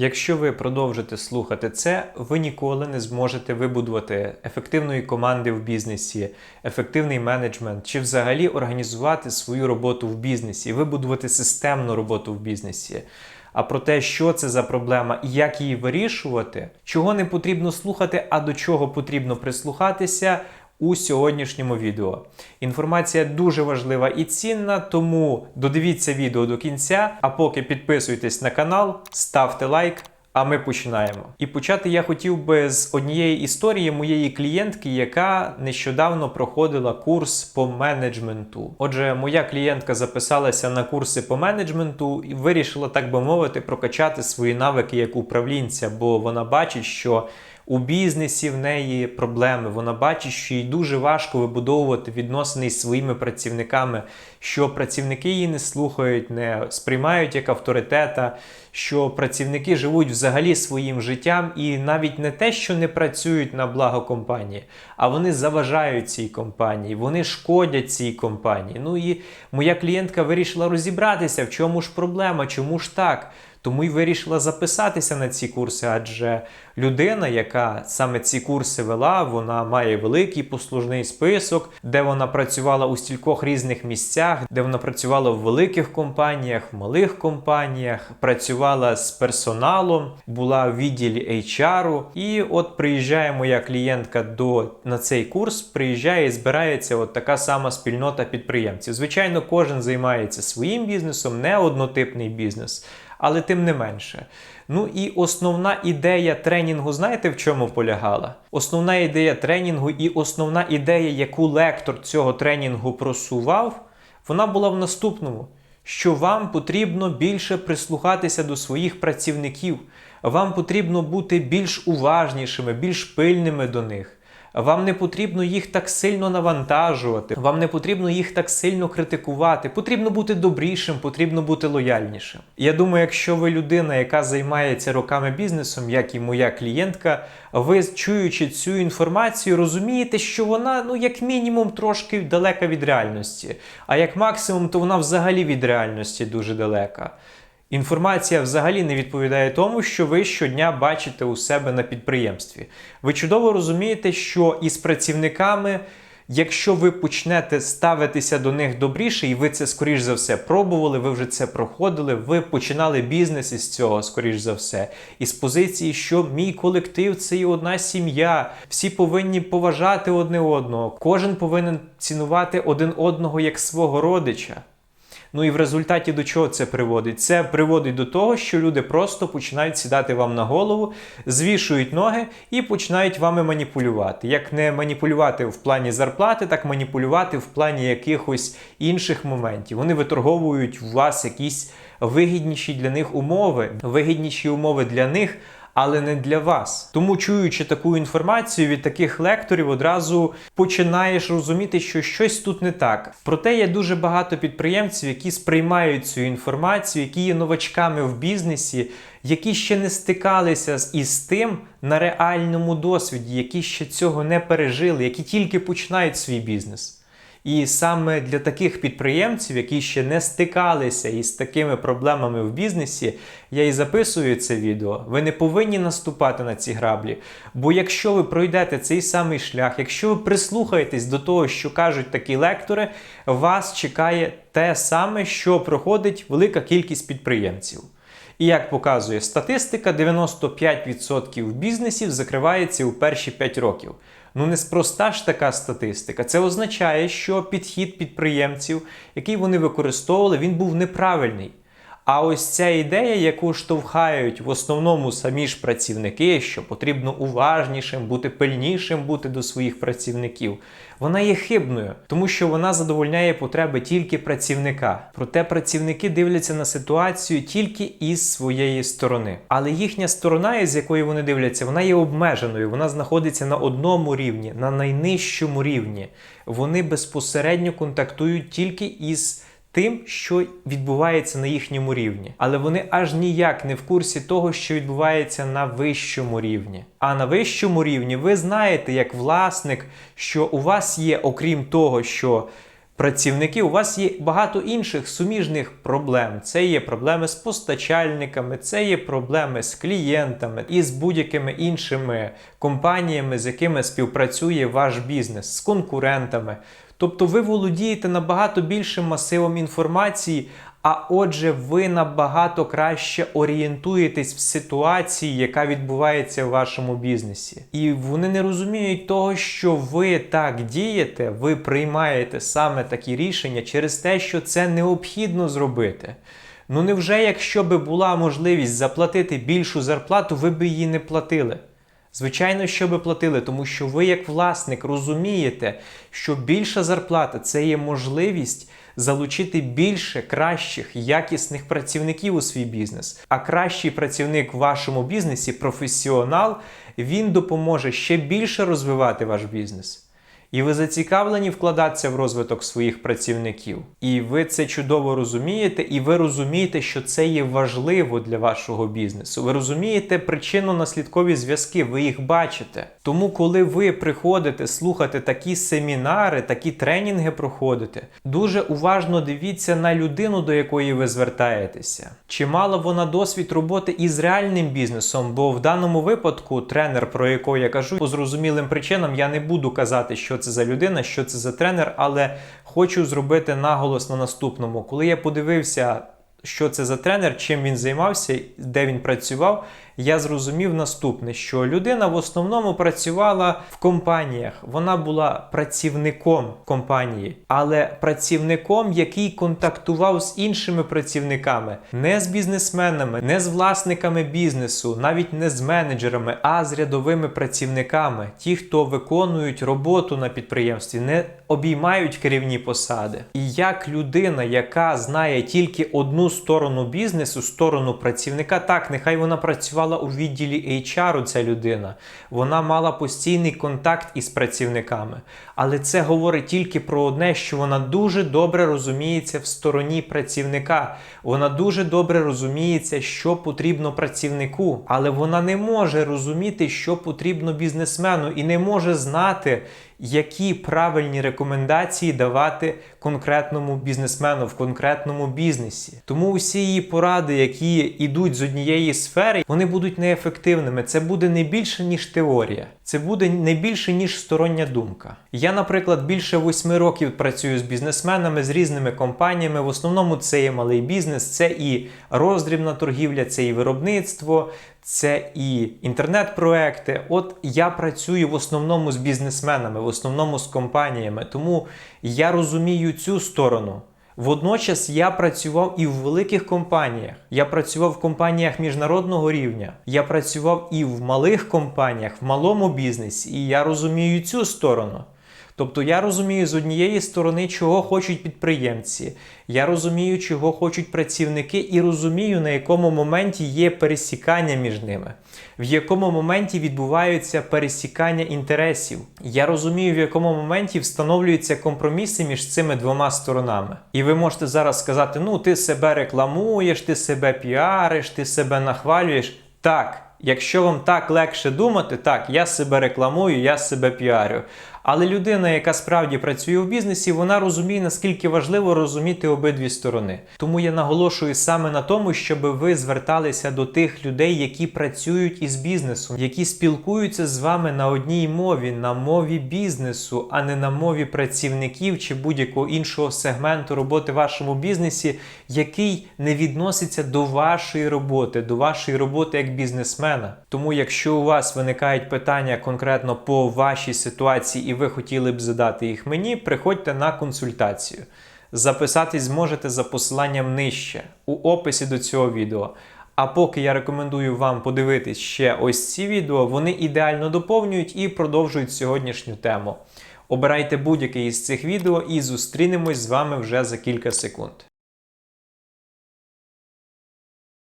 Якщо ви продовжите слухати це, ви ніколи не зможете вибудувати ефективної команди в бізнесі, ефективний менеджмент чи взагалі організувати свою роботу в бізнесі, вибудувати системну роботу в бізнесі. А про те, що це за проблема і як її вирішувати, чого не потрібно слухати, а до чого потрібно прислухатися. У сьогоднішньому відео інформація дуже важлива і цінна, тому додивіться відео до кінця. А поки підписуйтесь на канал, ставте лайк. А ми починаємо. І почати я хотів би з однієї історії моєї клієнтки, яка нещодавно проходила курс по менеджменту. Отже, моя клієнтка записалася на курси по менеджменту і вирішила, так би мовити, прокачати свої навики як управлінця, бо вона бачить, що у бізнесі в неї проблеми. Вона бачить, що їй дуже важко вибудовувати відносини із своїми працівниками, що працівники її не слухають, не сприймають як авторитета, що працівники живуть взагалі своїм життям і навіть не те, що не працюють на благо компанії, а вони заважають цій компанії, вони шкодять цій компанії. Ну і моя клієнтка вирішила розібратися, в чому ж проблема, чому ж так. Тому й вирішила записатися на ці курси, адже людина, яка саме ці курси вела, вона має великий послужний список, де вона працювала у стількох різних місцях, де вона працювала в великих компаніях, в малих компаніях, працювала з персоналом, була в відділі HR. І от приїжджає моя клієнтка до на цей курс, приїжджає і збирається от така сама спільнота підприємців. Звичайно, кожен займається своїм бізнесом, не однотипний бізнес але тим не менше. Ну і основна ідея тренінгу, знаєте, в чому полягала? Основна ідея тренінгу і основна ідея, яку лектор цього тренінгу просував, вона була в наступному: що вам потрібно більше прислухатися до своїх працівників, вам потрібно бути більш уважнішими, більш пильними до них. Вам не потрібно їх так сильно навантажувати, вам не потрібно їх так сильно критикувати. Потрібно бути добрішим, потрібно бути лояльнішим. Я думаю, якщо ви людина, яка займається роками бізнесом, як і моя клієнтка, ви чуючи цю інформацію, розумієте, що вона, ну, як мінімум, трошки далека від реальності, а як максимум, то вона взагалі від реальності дуже далека. Інформація взагалі не відповідає тому, що ви щодня бачите у себе на підприємстві. Ви чудово розумієте, що із працівниками, якщо ви почнете ставитися до них добріше, і ви це, скоріш за все, пробували, ви вже це проходили, ви починали бізнес із цього, скоріш за все, із позиції, що мій колектив це і одна сім'я, всі повинні поважати одне одного, кожен повинен цінувати один одного як свого родича. Ну і в результаті до чого це приводить? Це приводить до того, що люди просто починають сідати вам на голову, звішують ноги і починають вами маніпулювати. Як не маніпулювати в плані зарплати, так маніпулювати в плані якихось інших моментів. Вони виторговують у вас якісь вигідніші для них умови, вигідніші умови для них але не для вас. Тому, чуючи таку інформацію від таких лекторів, одразу починаєш розуміти, що щось тут не так. Проте є дуже багато підприємців, які сприймають цю інформацію, які є новачками в бізнесі. Які ще не стикалися із тим на реальному досвіді, які ще цього не пережили, які тільки починають свій бізнес. І саме для таких підприємців, які ще не стикалися із такими проблемами в бізнесі, я і записую це відео. Ви не повинні наступати на ці граблі. Бо якщо ви пройдете цей самий шлях, якщо ви прислухаєтесь до того, що кажуть такі лектори, вас чекає те саме, що проходить велика кількість підприємців. І як показує статистика, 95% бізнесів закривається у перші 5 років. Ну неспроста ж така статистика. Це означає, що підхід підприємців, який вони використовували, він був неправильний. А ось ця ідея, яку штовхають в основному самі ж працівники, що потрібно уважнішим, бути пильнішим бути до своїх працівників, вона є хибною, тому що вона задовольняє потреби тільки працівника. Проте працівники дивляться на ситуацію тільки із своєї сторони. Але їхня сторона, із якої вони дивляться, вона є обмеженою. Вона знаходиться на одному рівні, на найнижчому рівні. Вони безпосередньо контактують тільки із тим, що відбувається на їхньому рівні, але вони аж ніяк не в курсі того, що відбувається на вищому рівні. А на вищому рівні ви знаєте, як власник, що у вас є, окрім того, що працівники, у вас є багато інших суміжних проблем. Це є проблеми з постачальниками, це є проблеми з клієнтами і з будь-якими іншими компаніями, з якими співпрацює ваш бізнес, з конкурентами. Тобто ви володієте набагато більшим масивом інформації, а отже, ви набагато краще орієнтуєтесь в ситуації, яка відбувається в вашому бізнесі. І вони не розуміють того, що ви так дієте, ви приймаєте саме такі рішення через те, що це необхідно зробити. Ну невже, якщо би була можливість заплатити більшу зарплату, ви б її не платили? Звичайно, що ви платили, тому що ви, як власник, розумієте, що більша зарплата це є можливість залучити більше кращих, якісних працівників у свій бізнес. А кращий працівник в вашому бізнесі, професіонал, він допоможе ще більше розвивати ваш бізнес. І ви зацікавлені вкладатися в розвиток своїх працівників. І ви це чудово розумієте, і ви розумієте, що це є важливо для вашого бізнесу. Ви розумієте причинно-наслідкові зв'язки, ви їх бачите. Тому, коли ви приходите слухати такі семінари, такі тренінги проходите, дуже уважно дивіться на людину, до якої ви звертаєтеся. Чи мала вона досвід роботи із реальним бізнесом? Бо в даному випадку тренер, про якого я кажу, по зрозумілим причинам я не буду казати, що це за людина, що це за тренер, але хочу зробити наголос на наступному. Коли я подивився, що це за тренер, чим він займався, де він працював, я зрозумів наступне: що людина в основному працювала в компаніях, вона була працівником компанії, але працівником, який контактував з іншими працівниками, не з бізнесменами, не з власниками бізнесу, навіть не з менеджерами, а з рядовими працівниками, ті, хто виконують роботу на підприємстві, не обіймають керівні посади. І як людина, яка знає тільки одну сторону бізнесу, сторону працівника, так нехай вона працювала у відділі HR, ця людина, вона мала постійний контакт із працівниками. Але це говорить тільки про одне, що вона дуже добре розуміється в стороні працівника. Вона дуже добре розуміється, що потрібно працівнику, але вона не може розуміти, що потрібно бізнесмену, і не може знати, які правильні рекомендації давати конкретному бізнесмену в конкретному бізнесі. Тому усі її поради, які йдуть з однієї сфери, вони будуть неефективними. Це буде не більше ніж теорія, це буде не більше ніж стороння думка. Я, наприклад, більше восьми років працюю з бізнесменами, з різними компаніями. В основному це є малий бізнес, це і роздрібна торгівля, це і виробництво. Це і інтернет-проекти. От я працюю в основному з бізнесменами, в основному з компаніями, тому я розумію цю сторону. Водночас я працював і в великих компаніях. Я працював в компаніях міжнародного рівня. Я працював і в малих компаніях, в малому бізнесі, і я розумію цю сторону. Тобто я розумію з однієї сторони, чого хочуть підприємці, я розумію, чого хочуть працівники, і розумію, на якому моменті є пересікання між ними, в якому моменті відбуваються пересікання інтересів. Я розумію, в якому моменті встановлюються компроміси між цими двома сторонами. І ви можете зараз сказати: ну, ти себе рекламуєш, ти себе піариш, ти себе нахвалюєш. Так. Якщо вам так легше думати, так, я себе рекламую, я себе піарю. Але людина, яка справді працює в бізнесі, вона розуміє, наскільки важливо розуміти обидві сторони. Тому я наголошую саме на тому, щоб ви зверталися до тих людей, які працюють із бізнесом, які спілкуються з вами на одній мові, на мові бізнесу, а не на мові працівників чи будь-якого іншого сегменту роботи в вашому бізнесі, який не відноситься до вашої роботи, до вашої роботи як бізнесмена. Тому, якщо у вас виникають питання конкретно по вашій ситуації, і ви хотіли б задати їх мені, приходьте на консультацію. Записатись зможете за посиланням нижче у описі до цього відео. А поки я рекомендую вам подивитись ще ось ці відео, вони ідеально доповнюють і продовжують сьогоднішню тему. Обирайте будь-яке із цих відео і зустрінемось з вами вже за кілька секунд.